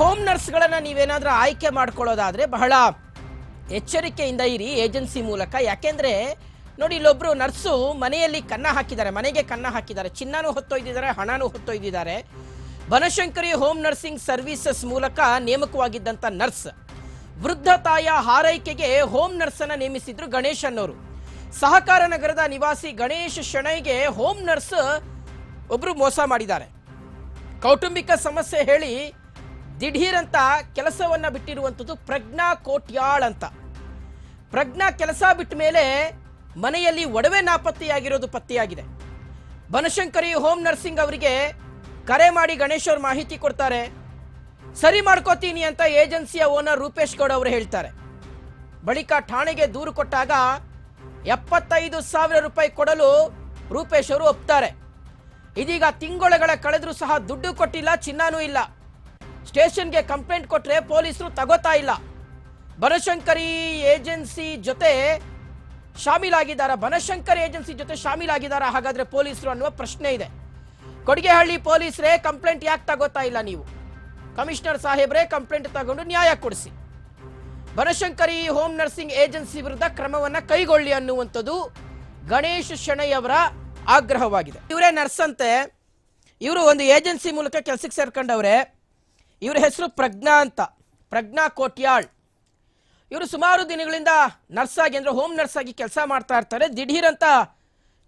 Home ನರ್ಸ್ಗಳನ್ನು ನೀವೇನಾದ್ರೂ ಆಯ್ಕೆ ಮಾಡ್ಕೊಳ್ಳೋದಾದರೆ ಬಹಳ ಎಚ್ಚರಿಕೆಯಿಂದ ಇರಿ ಏಜೆನ್ಸಿ ಮೂಲಕ. ಯಾಕೆಂದ್ರೆ ನೋಡಿ ಇಲ್ಲೊಬ್ಬರು ನರ್ಸು ಮನೆಯಲ್ಲಿ ಕನ್ನ ಹಾಕಿದ್ದಾರೆ, ಮನೆಗೆ ಕನ್ನ ಹಾಕಿದ್ದಾರೆ, ಚಿನ್ನನೂ ಹೊತ್ತೊಯ್ದಿದ್ದಾರೆ, ಹಣನೂ ಹೊತ್ತೊಯ್ದಿದ್ದಾರೆ. ಬನಶಂಕರಿ ಹೋಮ್ ನರ್ಸಿಂಗ್ ಸರ್ವಿಸಸ್ ಮೂಲಕ ನೇಮಕವಾಗಿದ್ದಂಥ ನರ್ಸ್, ವೃದ್ಧ ತಾಯ ಹಾರೈಕೆಗೆ ಹೋಮ್ ನರ್ಸನ್ನು ನೇಮಿಸಿದ್ರು ಗಣೇಶ್ ಅನ್ನೋರು. ಸಹಕಾರ ನಗರದ ನಿವಾಸಿ ಗಣೇಶ್ ಶೆಣೈಗೆ ಹೋಮ್ ನರ್ಸ್ ಒಬ್ರು ಮೋಸ ಮಾಡಿದ್ದಾರೆ. ಕೌಟುಂಬಿಕ ಸಮಸ್ಯೆ ಹೇಳಿ ದಿಢೀರಂತ ಕೆಲಸವನ್ನ ಬಿಟ್ಟಿರುವಂಥದ್ದು ಪ್ರಜ್ಞಾ ಕೋಟ್ಯಾಳ್ ಅಂತ. ಪ್ರಜ್ಞಾ ಕೆಲಸ ಬಿಟ್ಟ ಮೇಲೆ ಮನೆಯಲ್ಲಿ ಒಡವೆ ನಾಪತ್ತೆಯಾಗಿರೋದು ಪತ್ತೆಯಾಗಿದೆ. ಬನಶಂಕರಿ ಹೋಮ್ ನರ್ಸಿಂಗ್ ಅವರಿಗೆ ಕರೆ ಮಾಡಿ ಗಣೇಶ್ ಅವ್ರು ಮಾಹಿತಿ ಕೊಡ್ತಾರೆ. ಸರಿ ಮಾಡ್ಕೋತೀನಿ ಅಂತ ಏಜೆನ್ಸಿಯ ಓನರ್ ರೂಪೇಶ್ ಗೌಡ ಅವರು ಹೇಳ್ತಾರೆ. ಬಳಿಕ ಠಾಣೆಗೆ ದೂರು ಕೊಟ್ಟಾಗ ಎಪ್ಪತ್ತೈದು ಸಾವಿರ ರೂಪಾಯಿ ಕೊಡಲು ರೂಪೇಶ್ ಅವರು ಒಪ್ತಾರೆ. ಇದೀಗ ತಿಂಗಳುಗಳ ಕಳೆದರೂ ಸಹ ದುಡ್ಡು ಕೊಟ್ಟಿಲ್ಲ, ಚಿನ್ನನೂ ಇಲ್ಲ. ಸ್ಟೇಷನ್ಗೆ ಕಂಪ್ಲೇಂಟ್ ಕೊಟ್ಟರೆ ಪೊಲೀಸರು ತಗೋತಾ ಇಲ್ಲ. ಬನಶಂಕರಿ ಏಜೆನ್ಸಿ ಜೊತೆ ಶಾಮೀಲಾಗಿದ್ದಾರ? ಬನಶಂಕರಿ ಏಜೆನ್ಸಿ ಜೊತೆ ಶಾಮೀಲಾಗಿದ್ದಾರ ಹಾಗಾದ್ರೆ ಪೊಲೀಸರು ಅನ್ನುವ ಪ್ರಶ್ನೆ ಇದೆ. ಕೊಡಿಗೆಹಳ್ಳಿ ಪೊಲೀಸರೇ ಕಂಪ್ಲೇಂಟ್ ಯಾಕೆ ತಗೋತಾ ಇಲ್ಲ ನೀವು? ಕಮಿಷನರ್ ಸಾಹೇಬ್ರೇ ಕಂಪ್ಲೇಂಟ್ ತಗೊಂಡು ನ್ಯಾಯ ಕೊಡಿಸಿ. ಬನಶಂಕರಿ ಹೋಮ್ ನರ್ಸಿಂಗ್ ಏಜೆನ್ಸಿ ವಿರುದ್ಧ ಕ್ರಮವನ್ನ ಕೈಗೊಳ್ಳಿ ಅನ್ನುವಂಥದ್ದು ಗಣೇಶ್ ಶೆಣೈ ಅವರ ಆಗ್ರಹವಾಗಿದೆ. ಇವರೇ ನರ್ಸ್ ಅಂತೆ. ಇವರು ಒಂದು ಏಜೆನ್ಸಿ ಮೂಲಕ ಕೆಲಸಕ್ಕೆ ಸೇರ್ಕೊಂಡವ್ರೆ. ಇವ್ರ ಹೆಸರು ಪ್ರಜ್ಞಾ ಅಂತ. ಪ್ರಜ್ಞಾ ಕೋಟ್ಯಾಳ್. ಇವರು ಸುಮಾರು ದಿನಗಳಿಂದ ನರ್ಸ್ ಆಗಿ ಅಂದರೆ ಹೋಮ್ ನರ್ಸ್ ಆಗಿ ಕೆಲಸ ಮಾಡ್ತಾ ಇರ್ತಾರೆ. ದಿಢೀರ್ ಅಂತ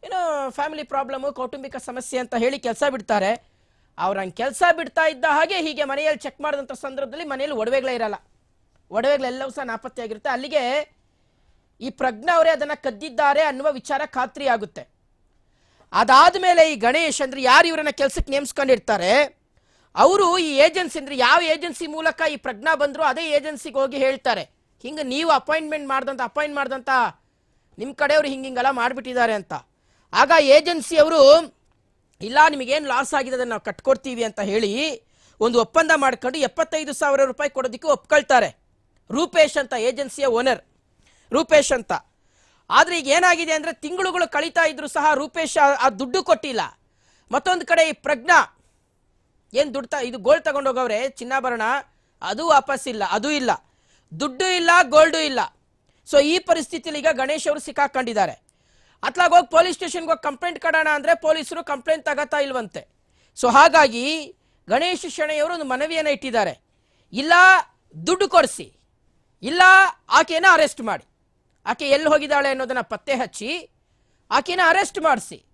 ಏನೋ ಫ್ಯಾಮಿಲಿ ಪ್ರಾಬ್ಲಮ್ಮು ಕೌಟುಂಬಿಕ ಸಮಸ್ಯೆ ಅಂತ ಹೇಳಿ ಕೆಲಸ ಬಿಡ್ತಾರೆ. ಅವ್ರು ಹಂಗೆ ಕೆಲಸ ಬಿಡ್ತಾ ಇದ್ದ ಹಾಗೆ ಹೀಗೆ ಮನೆಯಲ್ಲಿ ಚೆಕ್ ಮಾಡಿದಂಥ ಸಂದರ್ಭದಲ್ಲಿ ಮನೆಯಲ್ಲಿ ಒಡವೆಗಳೇ ಇರಲ್ಲ. ಒಡವೆಗಳೆಲ್ಲವೂ ಸಹ ನಾಪತ್ತೆಯಾಗಿರುತ್ತೆ ಅಲ್ಲಿಗೆ ಈ ಪ್ರಜ್ಞಾ ಅವರೇ ಅದನ್ನು ಕದ್ದಿದ್ದಾರೆ ಅನ್ನುವ ವಿಚಾರ ಖಾತ್ರಿ ಆಗುತ್ತೆ ಅದಾದ ಮೇಲೆ ಈ ಗಣೇಶ್ ಅಂದರೆ ಯಾರು ಇವರನ್ನ ಕೆಲಸಕ್ಕೆ ನೇಮಿಸ್ಕೊಂಡಿರ್ತಾರೆ? ಅವರು ಈ ಏಜೆನ್ಸಿ ಅಂದ್ರೆ ಯಾವ ಏಜೆನ್ಸಿ ಮೂಲಕ ಈ ಪ್ರಜ್ಞಾ ಬಂದ್ರು ಅದೇ ಏಜೆನ್ಸಿಗೆ ಹೋಗಿ ಹೇಳ್ತಾರೆ. ಹಿಂಗೆ ನೀವು ಅಪಾಯಿಂಟ್ಮೆಂಟ್ ಮಾಡ್ದಂತ ಅಪಾಯಿಂಟ್ ಮಾಡ್ದಂತ ನಿಮ್ಮ ಕಡೆಯವರು ಹಿಂಗೆ ಹಿಂಗೆಲ್ಲ ಮಾಡಿಬಿಟ್ಟಿದ್ದಾರೆ ಅಂತ. ಆಗ ಏಜೆನ್ಸಿ ಅವರು, ಇಲ್ಲ, ನಿಮಗೇನು ಲಾಸ್ ಆಗಿದೆ, ಅದನ್ನು ನಾವು ಕಟ್ಕೊಡ್ತೀವಿ ಅಂತ ಹೇಳಿ ಒಂದು ಒಪ್ಪಂದ ಮಾಡ್ಕೊಂಡು ಎಪ್ಪತ್ತೈದು ಸಾವಿರ ರೂಪಾಯಿ ಕೊಡೋದಕ್ಕೆ ಒಪ್ಕೊಳ್ತಾರೆ. ರೂಪೇಶ್ ಅಂತ ಏಜೆನ್ಸಿಯ ಓನರ್ ರೂಪೇಶ್ ಅಂತ. ಆದ್ರೆ ಈಗ ಏನಾಗಿದೆ ಅಂದ್ರೆ ತಿಂಗಳುಗಳು ಕಳೀತಾ ಇದ್ರು ಸಹ ರೂಪೇಶ್ ಆ ದುಡ್ಡು ಕೊಟ್ಟಿಲ್ಲ. ಮತ್ತೊಂದು ಕಡೆ ಈ ಪ್ರಜ್ಞಾ ಏನ್ ದುಡ್ಡು ತ- ಇದು ಗೋಲ್ಡ್ ತಗೊಂಡು ಹೋಗವ್ರೆ, ಚಿನ್ನಾಭರಣ? ಅದು ವಾಪಸ್ ಇಲ್ಲ, ಅದು ಇಲ್ಲ. ದುಡ್ಡು ಇಲ್ಲ, ಗೋಲ್ಡು ಇಲ್ಲ. ಸೊ ಈ ಪರಿಸ್ಥಿತಿಲಿ ಈಗ ಗಣೇಶ್ ಅವರು ಸಿಕ್ಕಾಕೊಂಡಿದ್ದಾರೆ. ಅತ್ಲಾಗ ಹೋಗಿ ಪೊಲೀಸ್ ಸ್ಟೇಷನ್ಗೆ ಹೋಗಿ ಕಂಪ್ಲೇಂಟ್ ಕೊಡೋಣ ಅಂದ್ರೆ ಪೊಲೀಸರು ಕಂಪ್ಲೇಂಟ್ ತಗೋತಾ ಇಲ್ವಂತೆ. ಸೊ ಹಾಗಾಗಿ ಗಣೇಶ್ ಶೆಣೆಯವರು ಒಂದು ಮನವಿಯನ್ನು ಇಟ್ಟಿದ್ದಾರೆ. ಇಲ್ಲ, ದುಡ್ಡು ಕೊಡಿಸಿ. ಇಲ್ಲ ಆಕೆಯನ್ನ ಅರೆಸ್ಟ್ ಮಾಡಿ. ಆಕೆ ಎಲ್ಲಿ ಹೋಗಿದ್ದಾಳೆ ಅನ್ನೋದನ್ನ ಪತ್ತೆ ಹಚ್ಚಿ, ಆಕೆನ ಅರೆಸ್ಟ್ ಮಾಡಿಸಿ.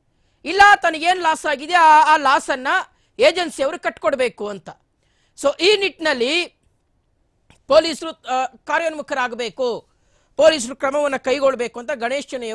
ಇಲ್ಲ, ತನಗೇನು ಲಾಸ್ ಆಗಿದೆ ಆ ಆ ಲಾಸನ್ನು ಏಜೆನ್ಸಿಯವರು ಕಟ್ಕೊಡ್ಬೇಕು ಅಂತ. ಸೊ ಈ ನಿಟ್ಟಿನಲ್ಲಿ ಪೊಲೀಸರು ಕಾರ್ಯೋನ್ಮುಖರಾಗಬೇಕು. ಪೊಲೀಸರು ಕ್ರಮವನ್ನು ಕೈಗೊಳ್ಳಬೇಕು ಅಂತ ಗಣೇಶ್ ಚೆನ್ನೈಯವರು